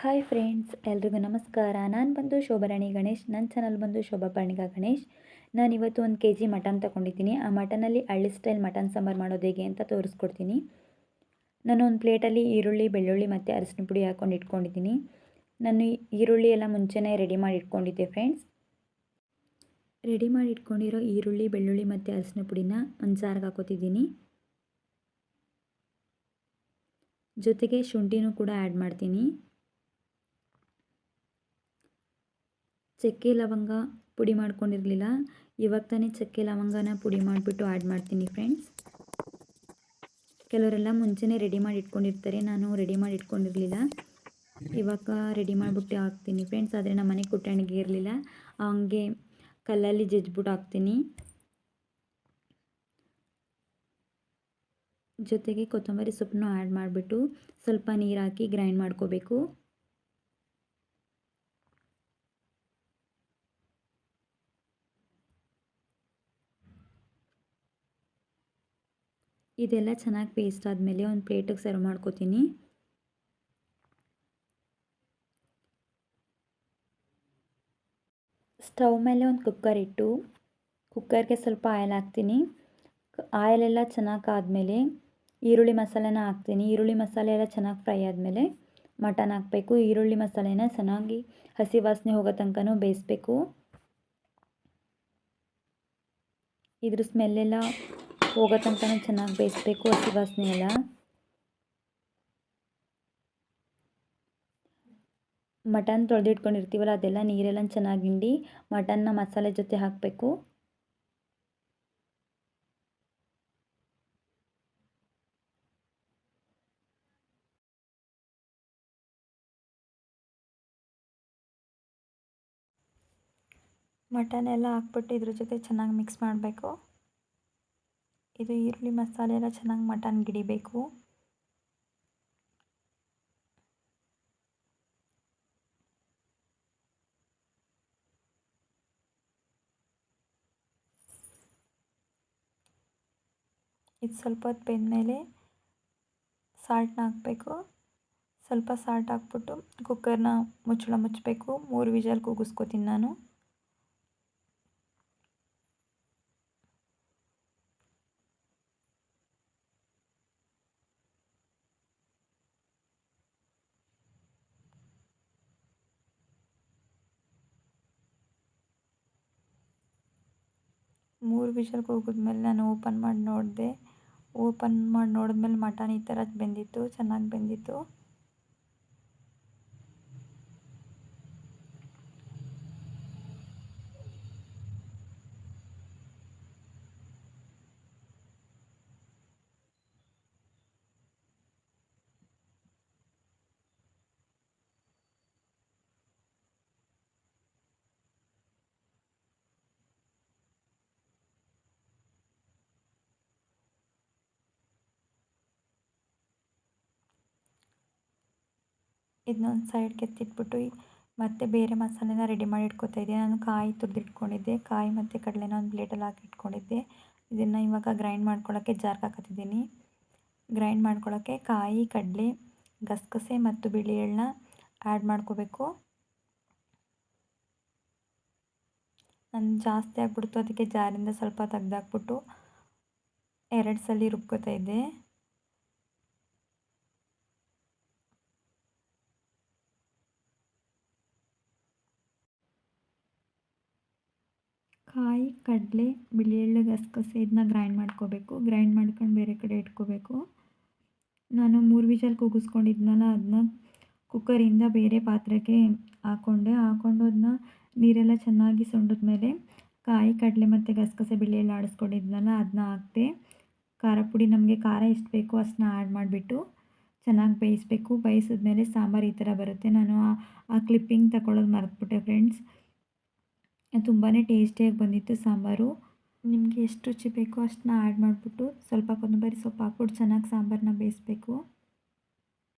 Hi friends ಎಲ್ರಿಗೂ ನಮಸ್ಕಾರ. ನಾನು ಬಂದು ಶೋಭರಾಣಿ ಗಣೇಶ್ ನನ್ನ ಚಾನಲ್ ಬಂದು ಶೋಭಾ ಪಾಣಿಗ ಗಣೇಶ್. ನಾನು ಇವತ್ತು ಒಂದು ಕೆ ಜಿ ಮಟನ್ ತೊಗೊಂಡಿದ್ದೀನಿ ಆ ಮಟನಲ್ಲಿ ಹಳ್ಳಿ ಸ್ಟೈಲ್ ಮಟನ್ ಸಾಂಬಾರು ಮಾಡೋದು ಹೇಗೆ ಅಂತ ತೋರಿಸ್ಕೊಡ್ತೀನಿ. ನಾನು ಒಂದು ಪ್ಲೇಟಲ್ಲಿ ಈರುಳ್ಳಿ, ಬೆಳ್ಳುಳ್ಳಿ ಮತ್ತು ಅರಿಶಿನ ಪುಡಿ ಹಾಕ್ಕೊಂಡು ಇಟ್ಕೊಂಡಿದ್ದೀನಿ. ನಾನು ಈರುಳ್ಳಿ ಎಲ್ಲ ಮುಂಚೆನೇ ರೆಡಿ ಮಾಡಿ ಇಟ್ಕೊಂಡಿದ್ದೆ ಫ್ರೆಂಡ್ಸ್ ರೆಡಿ ಮಾಡಿ ಇಟ್ಕೊಂಡಿರೋ ಈರುಳ್ಳಿ, ಬೆಳ್ಳುಳ್ಳಿ ಮತ್ತು ಅರಿಸಿನ ಪುಡಿನ ಒಂದು ಸಾರಿಗೆ ಹಾಕೋತಿದ್ದೀನಿ. ಜೊತೆಗೆ ಶುಂಠಿನೂ ಕೂಡ ಆ್ಯಡ್ ಮಾಡ್ತೀನಿ. ಚಕ್ಕೆ ಲವಂಗ ಪುಡಿ ಮಾಡ್ಕೊಂಡಿರಲಿಲ್ಲ. ಇವಾಗ ತಾನೇ ಚಕ್ಕೆ ಲವಂಗನ ಪುಡಿ ಮಾಡಿಬಿಟ್ಟು ಆ್ಯಡ್ ಮಾಡ್ತೀನಿ ಫ್ರೆಂಡ್ಸ್ ಕೆಲವರೆಲ್ಲ ಮುಂಚೆನೇ ರೆಡಿ ಮಾಡಿ ಇಟ್ಕೊಂಡಿರ್ತಾರೆ. ನಾನು ರೆಡಿ ಮಾಡಿ ಇಟ್ಕೊಂಡಿರಲಿಲ್ಲ. ಇವಾಗ ರೆಡಿ ಮಾಡಿಬಿಟ್ಟು ಹಾಕ್ತೀನಿ ಫ್ರೆಂಡ್ಸ್ ಆದರೆ ನಮ್ಮ ಮನೆ ಕುಟ್ಟಣಿಗೆ ಇರಲಿಲ್ಲ. ಹಂಗೆ ಕಲ್ಲಲ್ಲಿ ಜಜ್ಬಿಟ್ಟು ಹಾಕ್ತೀನಿ. ಜೊತೆಗೆ ಕೊತ್ತಂಬರಿ ಸೊಪ್ಪನ್ನು ಆ್ಯಡ್ ಮಾಡಿಬಿಟ್ಟು ಸ್ವಲ್ಪ ನೀರು ಹಾಕಿ ಗ್ರೈಂಡ್ ಮಾಡ್ಕೋಬೇಕು. ಇದೆಲ್ಲ ಚೆನ್ನಾಗಿ ಪೇಸ್ಟ್ ಆದಮೇಲೆ ಒಂದು ಪ್ಲೇಟಿಗೆ ಸರ್ವ್ ಮಾಡ್ಕೋತೀನಿ. ಸ್ಟವ್ ಮೇಲೆ ಒಂದು ಕುಕ್ಕರ್ ಇಟ್ಟು ಕುಕ್ಕರ್ಗೆ ಸ್ವಲ್ಪ ಆಯಿಲ್ ಹಾಕ್ತೀನಿ. ಆಯಿಲೆಲ್ಲ ಚೆನ್ನಾಗಿ ಆದಮೇಲೆ ಈರುಳ್ಳಿ ಮಸಾಲೆನ ಹಾಕ್ತೀನಿ. ಈರುಳ್ಳಿ ಮಸಾಲೆ ಎಲ್ಲ ಚೆನ್ನಾಗಿ ಫ್ರೈ ಆದಮೇಲೆ ಮಟನ್ ಹಾಕಬೇಕು. ಈರುಳ್ಳಿ ಮಸಾಲೆನ ಚೆನ್ನಾಗಿ ಹಸಿ ವಾಸನೆ ಹೋಗೋ ತನಕನೂ ಬೇಯಿಸ್ಬೇಕು. ಇದ್ರ ಸ್ಮೆಲ್ಲೆಲ್ಲ ಹೋಗೋ ತನಕ ಚೆನ್ನಾಗಿ ಬೇಯಿಸ್ಬೇಕು ಹಸಿ ವಾಸನೆ ಎಲ್ಲ. ಮಟನ್ ತೊಳೆದಿಟ್ಕೊಂಡಿರ್ತೀವಲ್ಲ ಅದೆಲ್ಲ ನೀರೆಲ್ಲ ಚೆನ್ನಾಗಿ ಹಿಂಡಿ ಮಟನ್ನ ಮಸಾಲೆ ಜೊತೆ ಹಾಕಬೇಕು. ಮಟನ್ ಎಲ್ಲ ಹಾಕ್ಬಿಟ್ಟು ಇದ್ರ ಜೊತೆ ಚೆನ್ನಾಗಿ ಮಿಕ್ಸ್ ಮಾಡಬೇಕು. ಇದು ಈರುಳ್ಳಿ ಮಸಾಲೆ ಎಲ್ಲ ಚೆನ್ನಾಗಿ ಮಟನ್ ಗಿಡಿಬೇಕು ಇದು ಸ್ವಲ್ಪ ಹೊತ್ತು ಬೆಂದಮೇಲೆ ಸಾಲ್ಟ್ನ ಹಾಕಬೇಕು. ಸ್ವಲ್ಪ ಸಾಲ್ಟ್ ಹಾಕ್ಬಿಟ್ಟು ಕುಕ್ಕರ್ನ ಮುಚ್ಚಳ ಮುಚ್ಚಬೇಕು. ಮೂರು ವಿಜಲ್ ಕೂಗಿಸ್ಕೊತೀನಿ ನಾನು. ಮೂರು ವಿಷಲ್ಗೆ ಹೋಗಿದ್ಮೇಲೆ ನಾನು ಓಪನ್ ಮಾಡಿ ನೋಡಿದೆ. ಓಪನ್ ಮಾಡಿ ನೋಡಿದ್ಮೇಲೆ ಮಟನ್ ಈ ಥರ ಬೆಂದಿತ್ತು, ಚೆನ್ನಾಗಿ ಬೆಂದಿತ್ತು. ಇದನ್ನೊಂದು ಸೈಡ್ಗೆ ಎತ್ತಿಟ್ಬಿಟ್ಟು ಮತ್ತೆ ಬೇರೆ ಮಸಾಲೆನ ರೆಡಿ ಮಾಡಿ ಇಟ್ಕೊತಾ ಇದ್ದೆ. ನಾನು ಕಾಯಿ ತುರಿದಿಟ್ಕೊಂಡಿದ್ದೆ. ಕಾಯಿ ಮತ್ತು ಕಡಲೆನ ಒಂದು ಪ್ಲೇಟಲ್ಲಿ ಹಾಕಿ ಇಟ್ಕೊಂಡಿದ್ದೆ. ಇದನ್ನು ಇವಾಗ ಗ್ರೈಂಡ್ ಮಾಡ್ಕೊಳ್ಳೋಕ್ಕೆ ಜಾರ್ಗೆ ಹಾಕತ್ತಿದ್ದೀನಿ. ಗ್ರೈಂಡ್ ಮಾಡ್ಕೊಳ್ಳೋಕ್ಕೆ ಕಾಯಿ, ಕಡಲೆ, ಗಸಗಸೆ ಮತ್ತು ಬಿಳಿ ಎಳ್ಳನ್ನ ಆ್ಯಡ್ ಮಾಡ್ಕೋಬೇಕು. ನಾನು ಜಾಸ್ತಿ ಆಗಿಬಿಡ್ತು. ಅದಕ್ಕೆ ಜಾರಿಂದ ಸ್ವಲ್ಪ ತೆಗ್ದಾಕ್ಬಿಟ್ಟು ಎರಡು ಸಲ ರುಬ್ಕೋತಾ ಇದ್ದೆ. ಕಾಯಿ, ಕಡಲೆ ಬಿಳಿ ಎಳ್ಳು ಗಸಗಸೆ ಇದನ್ನ ಗ್ರೈಂಡ್ ಮಾಡ್ಕೋಬೇಕು. ಗ್ರೈಂಡ್ ಮಾಡ್ಕೊಂಡು ಬೇರೆ ಕಡೆ ಇಟ್ಕೋಬೇಕು. ನಾನು ಮೂರು ವಿಷಲ್ ಕೂಗಿಸ್ಕೊಂಡಿದ್ನಲ್ಲ ಅದನ್ನ ಕುಕ್ಕರಿಂದ ಬೇರೆ ಪಾತ್ರೆಗೆ ಹಾಕ್ಕೊಂಡೆ ಹಾಕ್ಕೊಂಡು ಅದನ್ನ ನೀರೆಲ್ಲ ಚೆನ್ನಾಗಿ ಸೊಂಡಿದ್ಮೇಲೆ ಕಾಯಿ, ಕಡಲೆ ಮತ್ತು ಗಸಗಸೆ ಬಿಳಿ ಎಳ್ಳು ಆಡಿಸ್ಕೊಂಡಿದ್ನಲ್ಲ ಅದನ್ನ ಹಾಕ್ತೆ ಖಾರ ಪುಡಿ ನಮಗೆ ಖಾರ ಎಷ್ಟು ಬೇಕೋ ಅಷ್ಟನ್ನ ಆ್ಯಡ್ ಮಾಡಿಬಿಟ್ಟು ಚೆನ್ನಾಗಿ ಬೇಯಿಸ್ಬೇಕು. ಬೇಯಿಸಿದ್ಮೇಲೆ ಸಾಂಬಾರು ಈ ಥರ ಬರುತ್ತೆ. ನಾನು ಆ ಕ್ಲಿಪ್ಪಿಂಗ್ ತಗೊಳ್ಳೋದು ಮರೆತುಬಿಟ್ಟೆ ಫ್ರೆಂಡ್ಸ್ ತುಂಬಾ ಟೇಸ್ಟಿಯಾಗಿ ಬಂದಿತ್ತು ಸಾಂಬಾರು. ನಿಮಗೆ ಎಷ್ಟು ರುಚಿ ಬೇಕೋ ಅಷ್ಟನ್ನ ಆ್ಯಡ್ ಮಾಡಿಬಿಟ್ಟು ಸ್ವಲ್ಪ ಕೊತ್ತಂಬರಿ ಸೊಪ್ಪು ಹಾಕ್ಬಿಟ್ಟು ಚೆನ್ನಾಗಿ ಸಾಂಬಾರನ್ನ ಬೇಯಿಸ್ಬೇಕು.